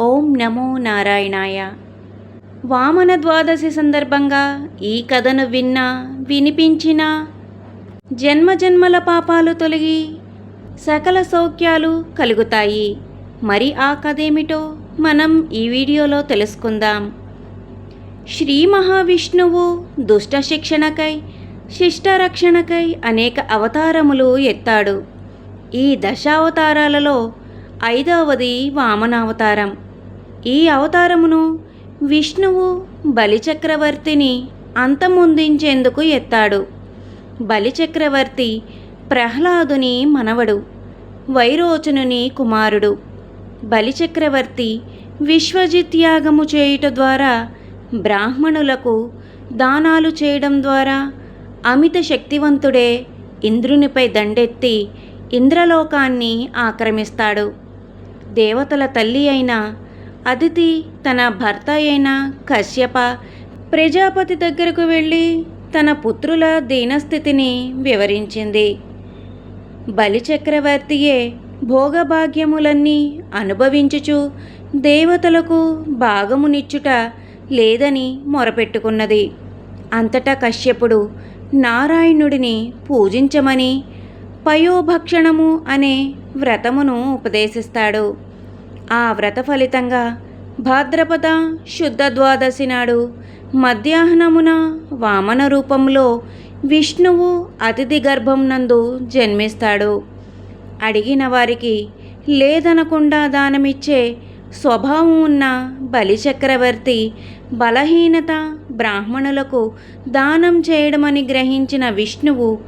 ఓం నమో నారాయణాయ. వామన ద్వాదశి సందర్భంగా ఈ కథను విన్నా వినిపించినా జన్మజన్మల పాపాలు తొలగి సకల సౌఖ్యాలు కలుగుతాయి. మరి ఆ కథ ఏమిటో మనం ఈ వీడియోలో తెలుసుకుందాం. శ్రీ మహావిష్ణువు దుష్ట శిక్షణకై శిష్ట రక్షణకై అనేక అవతారములు ఎత్తాడు. ఈ దశావతారాలలో ఐదవది వామనావతారం. ఈ అవతారమును విష్ణువు బలిచక్రవర్తిని అంతమొందించేందుకు ఎత్తాడు. బలిచక్రవర్తి ప్రహ్లాదుని మనవడు వైరోచనుని కుమారుడు. బలిచక్రవర్తి విశ్వజిత్యాగము చేయుట ద్వారా బ్రాహ్మణులకు దానాలు చేయడం ద్వారా అమిత శక్తివంతుడే ఇంద్రునిపై దండెత్తి ఇంద్రలోకాన్ని ఆక్రమిస్తాడు. దేవతల తల్లి అయిన అదితి తన భర్త అయిన కశ్యప ప్రజాపతి దగ్గరకు వెళ్ళి తన పుత్రుల దీనస్థితిని వివరించింది. బలిచక్రవర్తియే భోగభాగ్యములన్నీ అనుభవించుచు దేవతలకు భాగమునిచ్చుట లేదని మొరపెట్టుకున్నది. అంతటా కశ్యపుడు నారాయణుడిని పూజించమని పయోభక్షణము అనే వ్రతమును ఉపదేశిస్తాడు. ఆ వ్రత ఫలితంగా భాద్రపద శుద్ధ ద్వాదశి నాడు మధ్యాహ్నమున వామన రూపంలో విష్ణువు అతిథి గర్భం నందు జన్మిస్తాడు. అడిగిన వారికి లేదనకుండా దానమిచ్చే స్వభావం ఉన్న బలిచక్రవర్తి బలహీనత బ్రాహ్మణులకు దానం చేయడమని గ్రహించిన విష్ణువు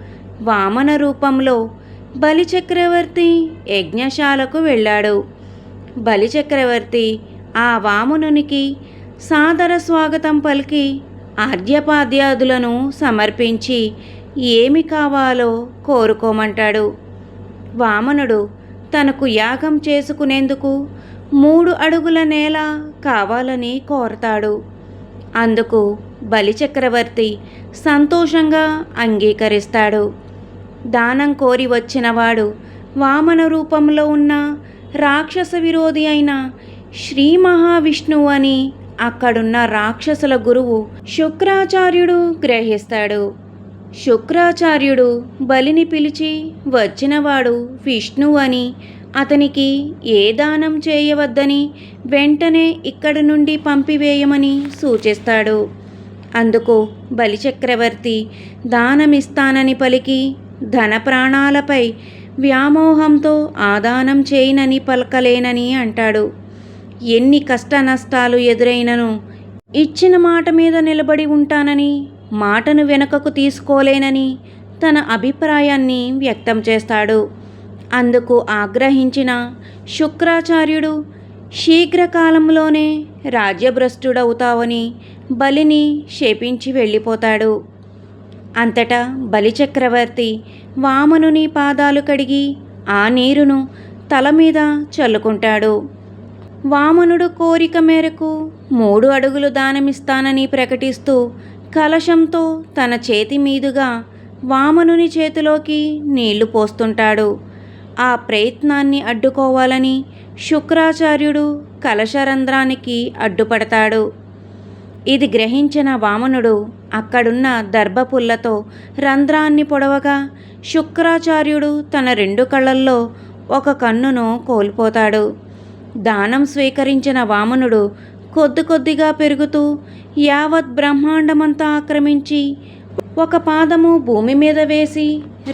వామన రూపంలో బలిచక్రవర్తి యజ్ఞశాలకు వెళ్ళాడు. బలిచక్రవర్తి ఆ వామనునికి సాదర స్వాగతం పలికి ఆర్యపాద్యాదులను సమర్పించి ఏమి కావాలో కోరుకోమంటాడు. వామనుడు తనకు యాగం చేసుకునేందుకు మూడు అడుగుల నేల కావాలని కోరతాడు. అందుకు బలిచక్రవర్తి సంతోషంగా అంగీకరిస్తాడు. దానం కోరి వచ్చినవాడు వామన రూపంలో ఉన్న రాక్షస విరోధి అయిన శ్రీ మహావిష్ణువు అని అక్కడున్న రాక్షసుల గురువు శుక్రాచార్యుడు గ్రహిస్తాడు. శుక్రాచార్యుడు బలిని పిలిచి వచ్చినవాడు విష్ణువు అని అతనికి ఏ దానం చేయవద్దని వెంటనే ఇక్కడి నుండి పంపివేయమని సూచిస్తాడు. అందుకు బలిచక్రవర్తి దానమిస్తానని పలికి ధన ప్రాణాలపై వ్యామోహంతో ఆదానం చేయనని పలకలేనని అంటాడు. ఎన్ని కష్ట నష్టాలు ఎదురైనను ఇచ్చిన మాట మీద నిలబడి ఉంటానని మాటను వెనుకకు తీసుకోలేనని తన అభిప్రాయాన్ని వ్యక్తం చేస్తాడు. అందుకు ఆగ్రహించిన శుక్రాచార్యుడు శీఘ్రకాలంలోనే రాజ్యభ్రష్టుడవుతావని బలిని శపించి వెళ్ళిపోతాడు. అంతటా బలిచక్రవర్తి వామనుని పాదాలు కడిగి ఆ నీరును తల మీద చల్లుకుంటాడు. వామనుడు కోరిక మేరకు మూడు అడుగులు దానమిస్తానని ప్రకటిస్తూ కలశంతో తన చేతి మీదుగా వామనుని చేతిలోకి నీళ్ళు పోస్తుంటాడు. ఆ ప్రయత్నాన్ని అడ్డుకోవాలని శుక్రాచార్యుడు కలశరంధ్రానికి అడ్డుపడతాడు. ఇది గ్రహించిన వామనుడు అక్కడున్న దర్భపుల్లతో రంధ్రాన్ని పొడవగా శుక్రాచార్యుడు తన రెండు కళ్ళల్లో ఒక కన్నును కోల్పోతాడు. దానం స్వీకరించిన వామనుడు కొద్ది కొద్దిగా పెరుగుతూ యావత్ బ్రహ్మాండమంతా ఆక్రమించి ఒక పాదము భూమి మీద వేసి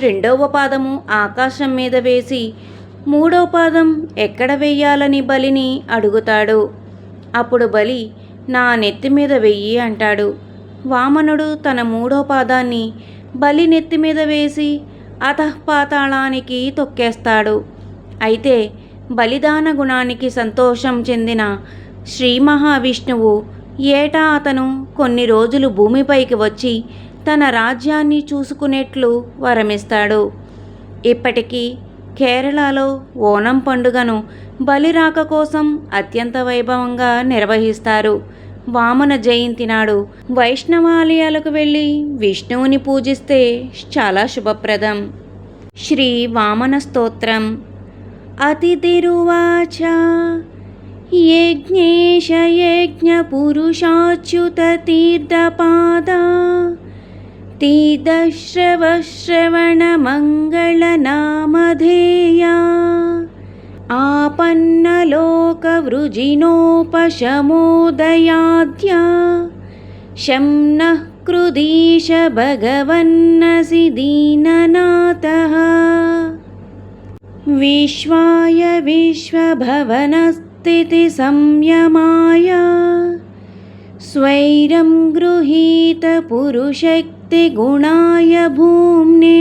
రెండవ పాదము ఆకాశం మీద వేసి మూడో పాదం ఎక్కడ వేయాలని బలిని అడుగుతాడు. అప్పుడు బలి నా నెత్తి మీద వెయ్యి అంటాడు. వామనుడు తన మూడో పాదాన్ని బలి నెత్తి మీద వేసి అతఃపాతాళానికి తొక్కేస్తాడు. అయితే బలిదాన గుణానికి సంతోషం చెందిన శ్రీ మహావిష్ణువు ఏటా అతను కొన్ని రోజులు భూమిపైకి వచ్చి తన రాజ్యాన్ని చూసుకునేట్లు వరమిస్తాడు. ఇప్పటికీ కేరళలో ఓణం పండుగను బలిరాక కోసం అత్యంత వైభవంగా నిర్వహిస్తారు. వామన జయంతి నాడు వైష్ణవాలయాలకు వెళ్ళి విష్ణువుని పూజిస్తే చాలా శుభప్రదం. శ్రీ వామన స్తోత్రం. అతిథిరువాచ యజ్ఞేశ యజ్ఞ పురుషాచ్యుతీర్థపాద తీర్థశ్రవశ్రవణ మంగళ आपन्नलोकवृजिनोपशमोदयाद्या शं नः कृदीश भगवन्नसि दीननाथः विश्वाय विश्वभवनस्थितिसंयमाय स्वैरं गृहीतपुरुशक्तिगुणाय भूम्ने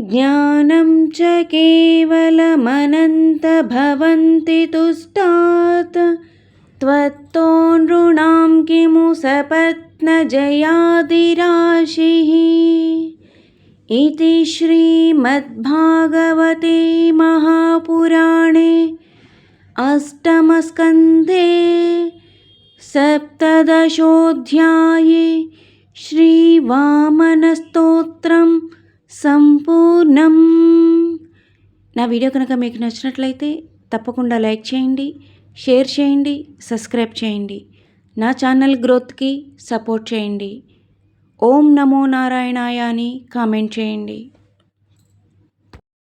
ज्ञानं च केवलमनन्तभवन्ति तुष्टात्। त्वत्तो नृणां किमु सपत्नजयादिराशिः। इति श्रीमद्भागवते महापुराणे अष्टमस्कन्धे सप्तदशोऽध्याये श्रीवामनस्तोत्रम् సంపూర్ణం. నా వీడియో కనుక మీకు నచ్చినట్లయితే తప్పకుండా లైక్ చేయండి షేర్ చేయండి సబ్స్క్రైబ్ చేయండి. నా ఛానల్ గ్రోత్కి సపోర్ట్ చేయండి. ఓం నమో నారాయణాయ అని కామెంట్ చేయండి.